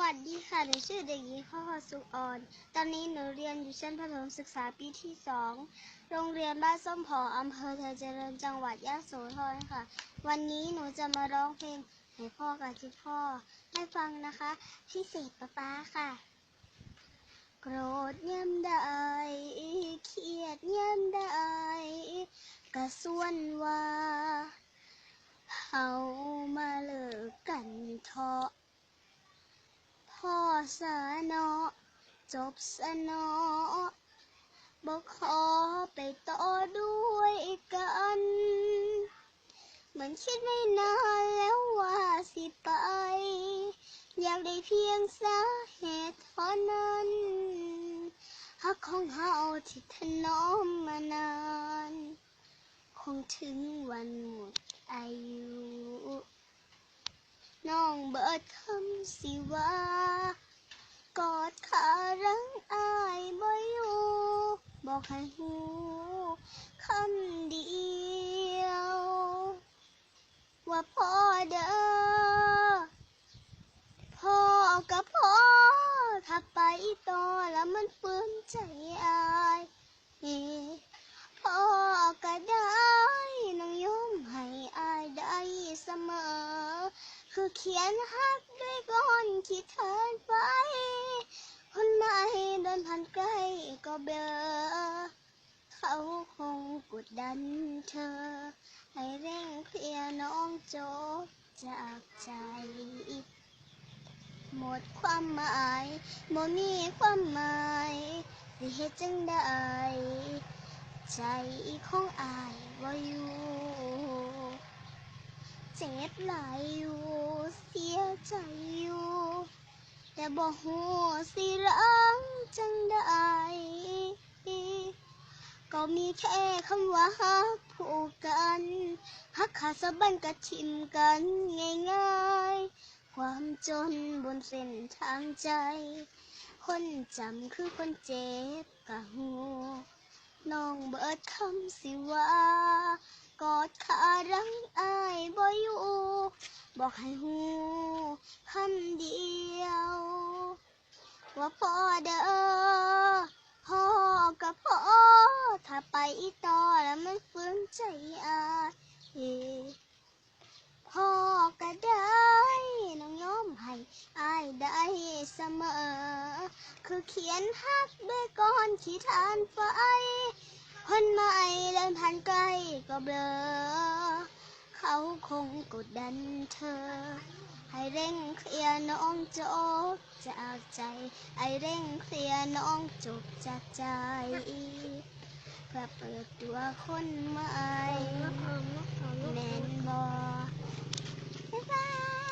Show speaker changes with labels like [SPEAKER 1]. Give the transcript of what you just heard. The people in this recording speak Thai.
[SPEAKER 1] วัสดีค่ะ หนูชื่อเด็กหญิงพ่อสุขอ่อน ตอนนี้หนูเรียนอยู่ชั้นประถมศึกษาปีที่สองโรงเรียนบ้านส้มผออำเภอเทอเจริญจังหวัดยะโสธรค่ะ วันนี้หนูจะมาร้องเพลงให้พ่อกับจิตพ่อ ให้ฟังนะคะพิเศษป๊าป๊าค่ะ โกรธย่ำได้เครียดย่ำได้กระส่วนวาเฮามาเลิกกันเถอะ พ่อ สนาะจบสนาะบอกขอไปต่อด้วยกัน เหมือนคิดไม่นานแล้วว่าสิไป อยากได้เพียงสาเหตุเท่านั้นฮักของเฮาที่ถนอมมานาน คงถึงวันหมดอายุน้องเบิดคำสิว่า กอดขารังอายบ่อยู่บอกให้หูคำเดียว ว่าพ่อเด้อพ่อกับพ่อถ้าไปต่อแล้วมันเปื้อนใจอาย คือเขียนฮักด้วยก้อนขีดเทินไป คนไม่เดินผ่านใกล้ก็เบอเขาคงกดดันเธอ ให้เร่งเคลียร์น้องโจบจากใจ หมดความหมายบ่มีความหมายสิเฮ็ดจังได้ใจของอายบ่อยู่ เจ็บหลายอยู่ เสียใจอยู่ แต่บอกหัวสิรังจังได้ ก็มีแค่คำว่าฮักผูกกันฮักขาดสะบั้นกระทิมกันง่ายๆ ความจนบนเส้นทางใจ คนจำคือคนเจ็บกะหูน้องเบิดคำสิว่า กอดขารัง บอกให้หูคำเดียว ว่าพ่อเด้อพ่อกับพ่อถ้าไปต่อแล้วมันฟื้นใจอายพ่อก็ได้น้องยอมให้อายได้เสมอ คือเขียนฮักด้วยก้อนขีดทานไฟคนใหม่เดินผ่านใกล้ก็เบลอ เขาคงกดดันเธอ ให้เร่งเคลียร์น้องจบจากใจ ไอเร่งเคลียร์น้องจบจากใจ เพื่อเปิดตัวคนใหม่
[SPEAKER 2] แมน
[SPEAKER 1] บอบ๊ายบาย